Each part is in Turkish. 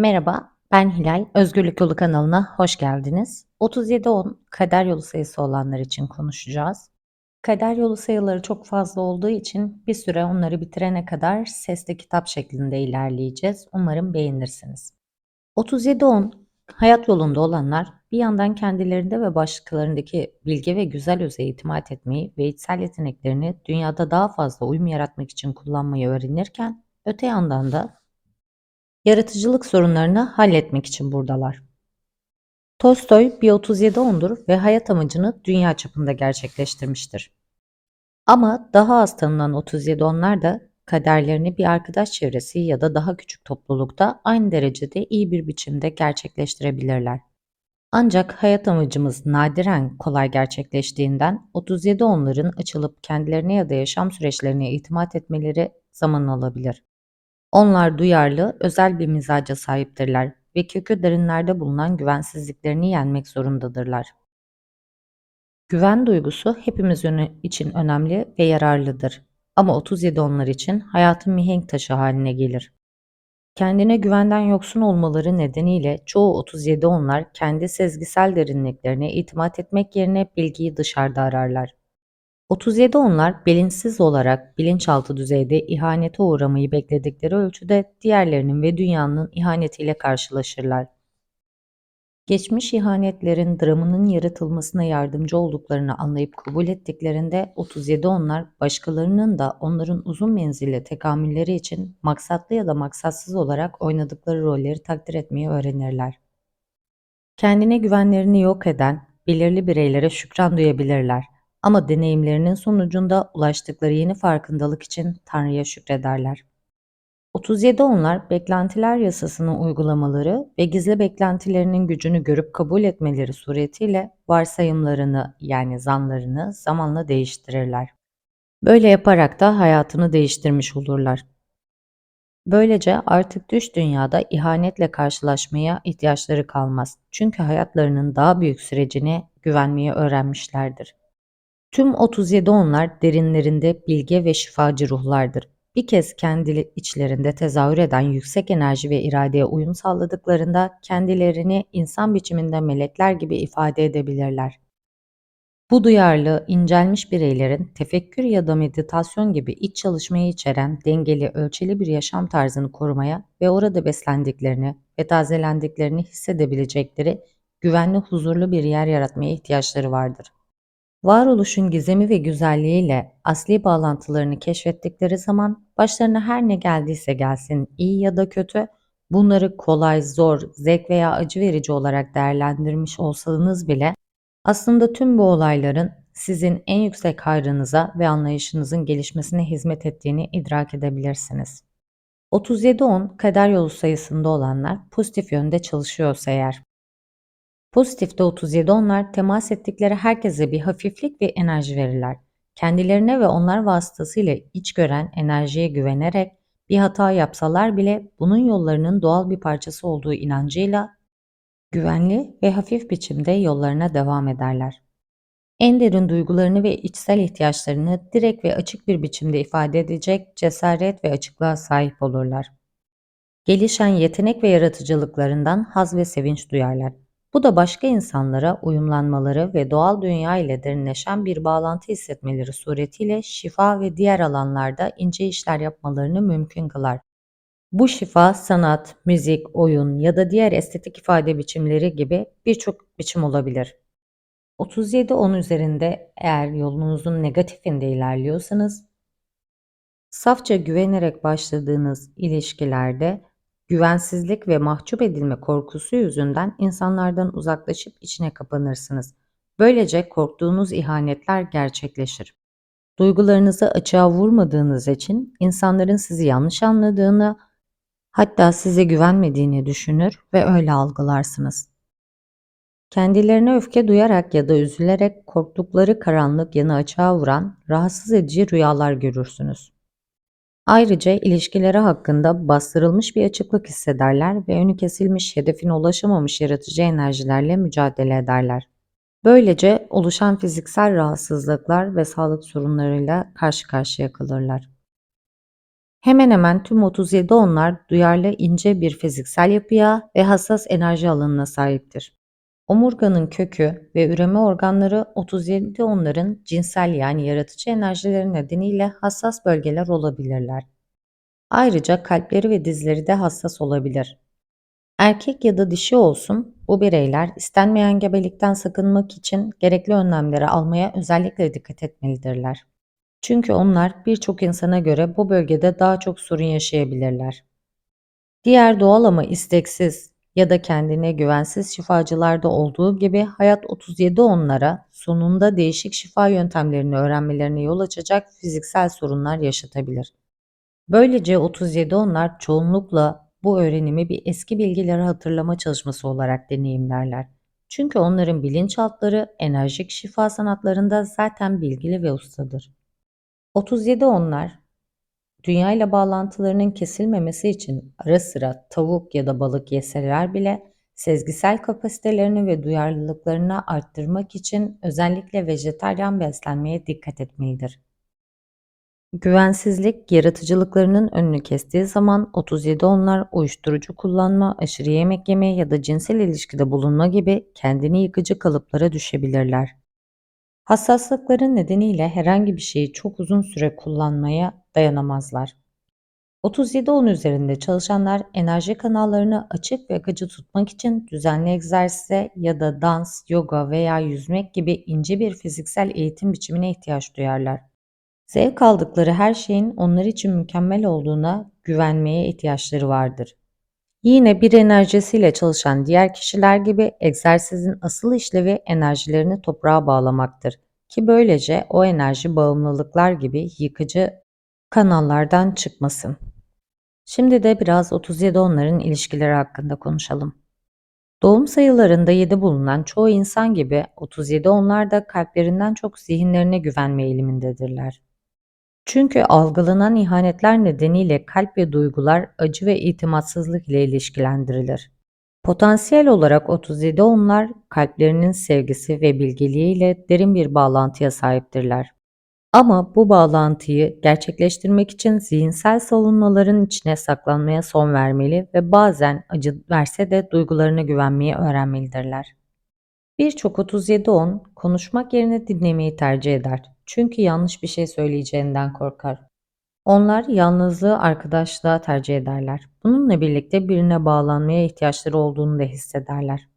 Merhaba, ben Hilal. Özgürlük Yolu kanalına hoş geldiniz. 3710 kader yolu sayısı olanlar için konuşacağız. Kader yolu sayıları çok fazla olduğu için bir süre onları bitirene kadar sesli kitap şeklinde ilerleyeceğiz. Umarım beğenirsiniz. 3710 hayat yolunda olanlar bir yandan kendilerinde ve başkalarındaki bilgi ve güzel öze itimat etmeyi ve içsel yeteneklerini dünyada daha fazla uyum yaratmak için kullanmayı öğrenirken öte yandan da Yaratıcılık sorunlarını halletmek için buradalar. Tolstoy bir 37 ondur ve hayat amacını dünya çapında gerçekleştirmiştir. Ama daha az tanınan 37 onlar da kaderlerini bir arkadaş çevresi ya da daha küçük toplulukta aynı derecede iyi bir biçimde gerçekleştirebilirler. Ancak hayat amacımız nadiren kolay gerçekleştiğinden 37 onların açılıp kendilerine ya da yaşam süreçlerine itimat etmeleri zaman alabilir. Onlar duyarlı, özel bir mizaca sahiptirler ve kökü derinlerde bulunan güvensizliklerini yenmek zorundadırlar. Güven duygusu hepimiz için önemli ve yararlıdır. Ama 37 onlar için hayatın mihenk taşı haline gelir. Kendine güvenden yoksun olmaları nedeniyle çoğu 37 onlar kendi sezgisel derinliklerine itimat etmek yerine bilgiyi dışarıda ararlar. 37 onlar bilinçsiz olarak bilinçaltı düzeyde ihanete uğramayı bekledikleri ölçüde diğerlerinin ve dünyanın ihanetiyle karşılaşırlar. Geçmiş ihanetlerin dramının yaratılmasına yardımcı olduklarını anlayıp kabul ettiklerinde 37 onlar başkalarının da onların uzun menzilli tekamülleri için maksatlı ya da maksatsız olarak oynadıkları rolleri takdir etmeyi öğrenirler. Kendine güvenlerini yok eden belirli bireylere şükran duyabilirler ama deneyimlerinin sonucunda ulaştıkları yeni farkındalık için Tanrı'ya şükrederler. 37 onlar beklentiler yasasını uygulamaları ve gizli beklentilerinin gücünü görüp kabul etmeleri suretiyle varsayımlarını yani zanlarını zamanla değiştirirler. Böyle yaparak da hayatını değiştirmiş olurlar. Böylece artık düş dünyada ihanetle karşılaşmaya ihtiyaçları kalmaz. Çünkü hayatlarının daha büyük sürecine güvenmeyi öğrenmişlerdir. Tüm 37 onlar derinlerinde bilge ve şifacı ruhlardır. Bir kez kendi içlerinde tezahür eden yüksek enerji ve iradeye uyum sağladıklarında kendilerini insan biçiminde melekler gibi ifade edebilirler. Bu duyarlı, incelmiş bireylerin tefekkür ya da meditasyon gibi iç çalışmayı içeren dengeli, ölçeli bir yaşam tarzını korumaya ve orada beslendiklerini ve tazelendiklerini hissedebilecekleri güvenli, huzurlu bir yer yaratmaya ihtiyaçları vardır. Varoluşun gizemi ve güzelliğiyle asli bağlantılarını keşfettikleri zaman başlarına her ne geldiyse gelsin, iyi ya da kötü, bunları kolay, zor, zevk veya acı verici olarak değerlendirmiş olsanız bile aslında tüm bu olayların sizin en yüksek hayrınıza ve anlayışınızın gelişmesine hizmet ettiğini idrak edebilirsiniz. 37-10 kader yolu sayısında olanlar pozitif yönde çalışıyorsa eğer Pozitifte 37 onlar temas ettikleri herkese bir hafiflik ve enerji verirler. Kendilerine ve onlar vasıtasıyla iç gören enerjiye güvenerek bir hata yapsalar bile bunun yollarının doğal bir parçası olduğu inancıyla güvenli ve hafif biçimde yollarına devam ederler. En derin duygularını ve içsel ihtiyaçlarını direkt ve açık bir biçimde ifade edecek cesaret ve açıklığa sahip olurlar. Gelişen yetenek ve yaratıcılıklarından haz ve sevinç duyarlar. Bu da başka insanlara uyumlanmaları ve doğal dünya ile derinleşen bir bağlantı hissetmeleri suretiyle şifa ve diğer alanlarda ince işler yapmalarını mümkün kılar. Bu şifa sanat, müzik, oyun ya da diğer estetik ifade biçimleri gibi birçok biçim olabilir. 37-10 üzerinde eğer yolunuzun negatifinde ilerliyorsanız, safça güvenerek başladığınız ilişkilerde Güvensizlik ve mahcup edilme korkusu yüzünden insanlardan uzaklaşıp içine kapanırsınız. Böylece korktuğunuz ihanetler gerçekleşir. Duygularınızı açığa vurmadığınız için insanların sizi yanlış anladığını, hatta size güvenmediğini düşünür ve öyle algılarsınız. Kendilerine öfke duyarak ya da üzülerek korktukları karanlık yanı açığa vuran rahatsız edici rüyalar görürsünüz. Ayrıca ilişkileri hakkında bastırılmış bir açıklık hissederler ve önü kesilmiş, hedefine ulaşamamış yaratıcı enerjilerle mücadele ederler. Böylece oluşan fiziksel rahatsızlıklar ve sağlık sorunlarıyla karşı karşıya kalırlar. Hemen hemen tüm 37 onlar duyarlı ince bir fiziksel yapıya ve hassas enerji alanına sahiptir. Omurganın kökü ve üreme organları 37 onların cinsel yani yaratıcı enerjileri nedeniyle hassas bölgeler olabilirler. Ayrıca kalpleri ve dizleri de hassas olabilir. Erkek ya da dişi olsun, bu bireyler istenmeyen gebelikten sakınmak için gerekli önlemleri almaya özellikle dikkat etmelidirler. Çünkü onlar birçok insana göre bu bölgede daha çok sorun yaşayabilirler. Diğer doğal ama isteksiz ya da kendine güvensiz şifacılarda olduğu gibi hayat 37 onlara sonunda değişik şifa yöntemlerini öğrenmelerine yol açacak fiziksel sorunlar yaşatabilir. Böylece 37 onlar çoğunlukla bu öğrenimi bir eski bilgileri hatırlama çalışması olarak deneyimlerler. Çünkü onların bilinçaltları enerjik şifa sanatlarında zaten bilgili ve ustadır. 37 onlar dünya ile bağlantılarının kesilmemesi için ara sıra tavuk ya da balık yeseler bile sezgisel kapasitelerini ve duyarlılıklarını arttırmak için özellikle vejetaryen beslenmeye dikkat etmelidir. Güvensizlik, yaratıcılıklarının önünü kestiği zaman 37 onlar uyuşturucu kullanma, aşırı yemek yeme ya da cinsel ilişkide bulunma gibi kendini yıkıcı kalıplara düşebilirler. Hassaslıkları nedeniyle herhangi bir şeyi çok uzun süre kullanmaya dayanamazlar. 37-10 üzerinde çalışanlar enerji kanallarını açık ve akıcı tutmak için düzenli egzersize ya da dans, yoga veya yüzmek gibi ince bir fiziksel eğitim biçimine ihtiyaç duyarlar. Zevk aldıkları her şeyin onlar için mükemmel olduğuna güvenmeye ihtiyaçları vardır. Yine bir enerjisiyle çalışan diğer kişiler gibi egzersizin asıl işlevi enerjilerini toprağa bağlamaktır ki böylece o enerji bağımlılıklar gibi yıkıcı kanallardan çıkmasın. Şimdi de biraz 37 onların ilişkileri hakkında konuşalım. Doğum sayılarında 7 bulunan çoğu insan gibi 37 onlar da kalplerinden çok zihinlerine güvenme eğilimindedirler. Çünkü algılanan ihanetler nedeniyle kalp ve duygular acı ve itimatsızlık ile ilişkilendirilir. Potansiyel olarak 37 onlar kalplerinin sevgisi ve bilgeliği ile derin bir bağlantıya sahiptirler. Ama bu bağlantıyı gerçekleştirmek için zihinsel savunmaların içine saklanmaya son vermeli ve bazen acı verse de duygularına güvenmeyi öğrenmelidirler. Birçok 37-10 konuşmak yerine dinlemeyi tercih eder. Çünkü yanlış bir şey söyleyeceğinden korkar. Onlar yalnızlığı arkadaşlığa tercih ederler. Bununla birlikte birine bağlanmaya ihtiyaçları olduğunu da hissederler.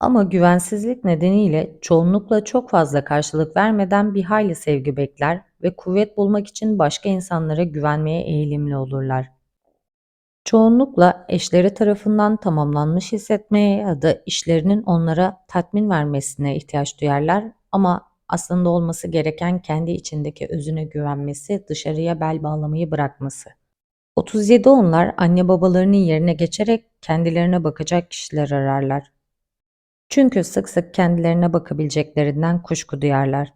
Ama güvensizlik nedeniyle çoğunlukla çok fazla karşılık vermeden bir hayli sevgi bekler ve kuvvet bulmak için başka insanlara güvenmeye eğilimli olurlar. Çoğunlukla eşleri tarafından tamamlanmış hissetmeye ya da işlerinin onlara tatmin vermesine ihtiyaç duyarlar ama aslında olması gereken kendi içindeki özüne güvenmesi, dışarıya bel bağlamayı bırakması. 37 onlar anne babalarının yerine geçerek kendilerine bakacak kişiler ararlar. Çünkü sık sık kendilerine bakabileceklerinden kuşku duyarlar.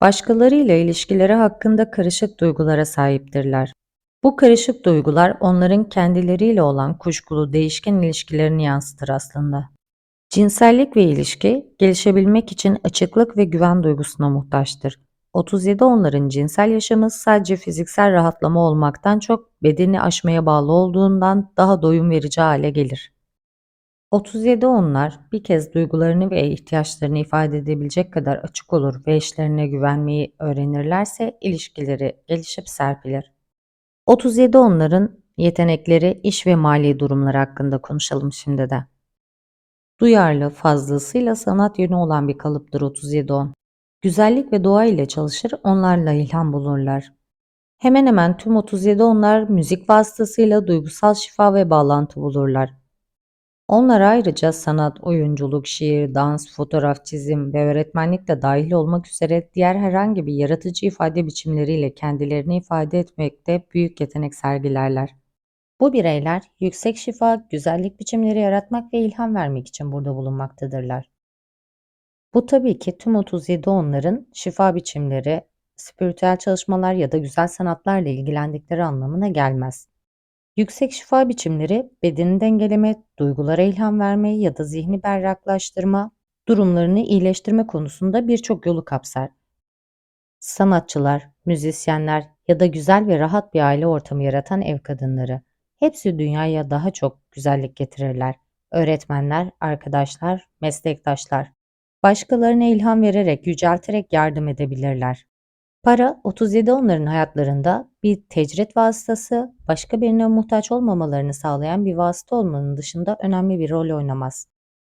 Başkalarıyla ilişkileri hakkında karışık duygulara sahiptirler. Bu karışık duygular onların kendileriyle olan kuşkulu değişken ilişkilerini yansıtır aslında. Cinsellik ve ilişki gelişebilmek için açıklık ve güven duygusuna muhtaçtır. 37 onların cinsel yaşamı sadece fiziksel rahatlama olmaktan çok bedeni aşmaya bağlı olduğundan daha doyum verici hale gelir. 37 onlar bir kez duygularını ve ihtiyaçlarını ifade edebilecek kadar açık olur ve eşlerine güvenmeyi öğrenirlerse ilişkileri gelişip serpilir. 37 onların yetenekleri, iş ve mali durumları hakkında konuşalım şimdi de. Duyarlı, fazlasıyla sanat yönü olan bir kalıptır 37-10. Güzellik ve doğa ile çalışır, onlarla ilham bulurlar. Hemen hemen tüm 37 onlar müzik vasıtasıyla duygusal şifa ve bağlantı bulurlar. Onlar ayrıca sanat, oyunculuk, şiir, dans, fotoğraf, çizim ve öğretmenlik de dahil olmak üzere diğer herhangi bir yaratıcı ifade biçimleriyle kendilerini ifade etmekte büyük yetenek sergilerler. Bu bireyler yüksek şifa, güzellik biçimleri yaratmak ve ilham vermek için burada bulunmaktadırlar. Bu tabii ki tüm 37 onların şifa biçimleri, spiritüel çalışmalar ya da güzel sanatlarla ilgilendikleri anlamına gelmez. Yüksek şifa biçimleri bedeni dengeleme, duygulara ilham verme ya da zihni berraklaştırma, durumlarını iyileştirme konusunda birçok yolu kapsar. Sanatçılar, müzisyenler ya da güzel ve rahat bir aile ortamı yaratan ev kadınları. Hepsi dünyaya daha çok güzellik getirirler. Öğretmenler, arkadaşlar, meslektaşlar. Başkalarına ilham vererek, yücelterek yardım edebilirler. Para 37 onların hayatlarında bir tecrit vasıtası, başka birine muhtaç olmamalarını sağlayan bir vasıta olmanın dışında önemli bir rol oynamaz.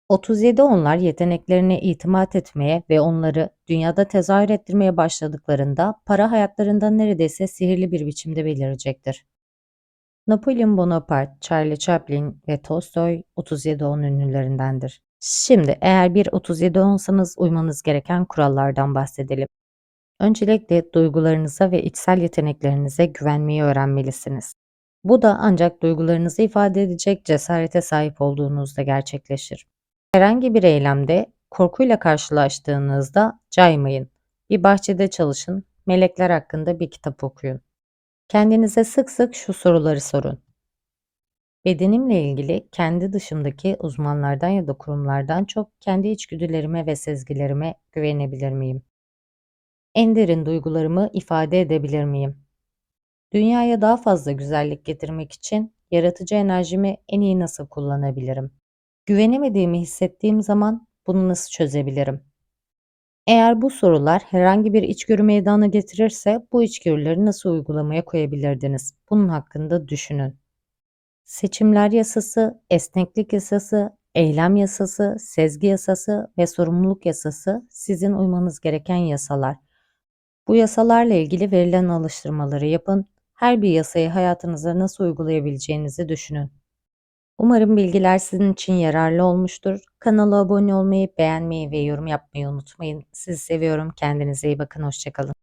37 onlar yeteneklerine itimat etmeye ve onları dünyada tezahür ettirmeye başladıklarında para hayatlarında neredeyse sihirli bir biçimde belirecektir. Napolyon Bonaparte, Charlie Chaplin ve Tolstoy 37 on ünlülerindendir. Şimdi eğer bir 37 onsanız uymanız gereken kurallardan bahsedelim. Öncelikle duygularınıza ve içsel yeteneklerinize güvenmeyi öğrenmelisiniz. Bu da ancak duygularınızı ifade edecek cesarete sahip olduğunuzda gerçekleşir. Herhangi bir eylemde korkuyla karşılaştığınızda caymayın. Bir bahçede çalışın, melekler hakkında bir kitap okuyun. Kendinize sık sık şu soruları sorun. Bedenimle ilgili kendi dışımdaki uzmanlardan ya da kurumlardan çok kendi içgüdülerime ve sezgilerime güvenebilir miyim? En derin duygularımı ifade edebilir miyim? Dünyaya daha fazla güzellik getirmek için yaratıcı enerjimi en iyi nasıl kullanabilirim? Güvenemediğimi hissettiğim zaman bunu nasıl çözebilirim? Eğer bu sorular herhangi bir içgörü meydana getirirse bu içgörüleri nasıl uygulamaya koyabilirdiniz? Bunun hakkında düşünün. Seçimler yasası, esneklik yasası, eylem yasası, sezgi yasası ve sorumluluk yasası sizin uymanız gereken yasalar. Bu yasalarla ilgili verilen alıştırmaları yapın. Her bir yasayı hayatınıza nasıl uygulayabileceğinizi düşünün. Umarım bilgiler sizin için yararlı olmuştur. Kanala abone olmayı, beğenmeyi ve yorum yapmayı unutmayın. Sizi seviyorum. Kendinize iyi bakın. Hoşçakalın.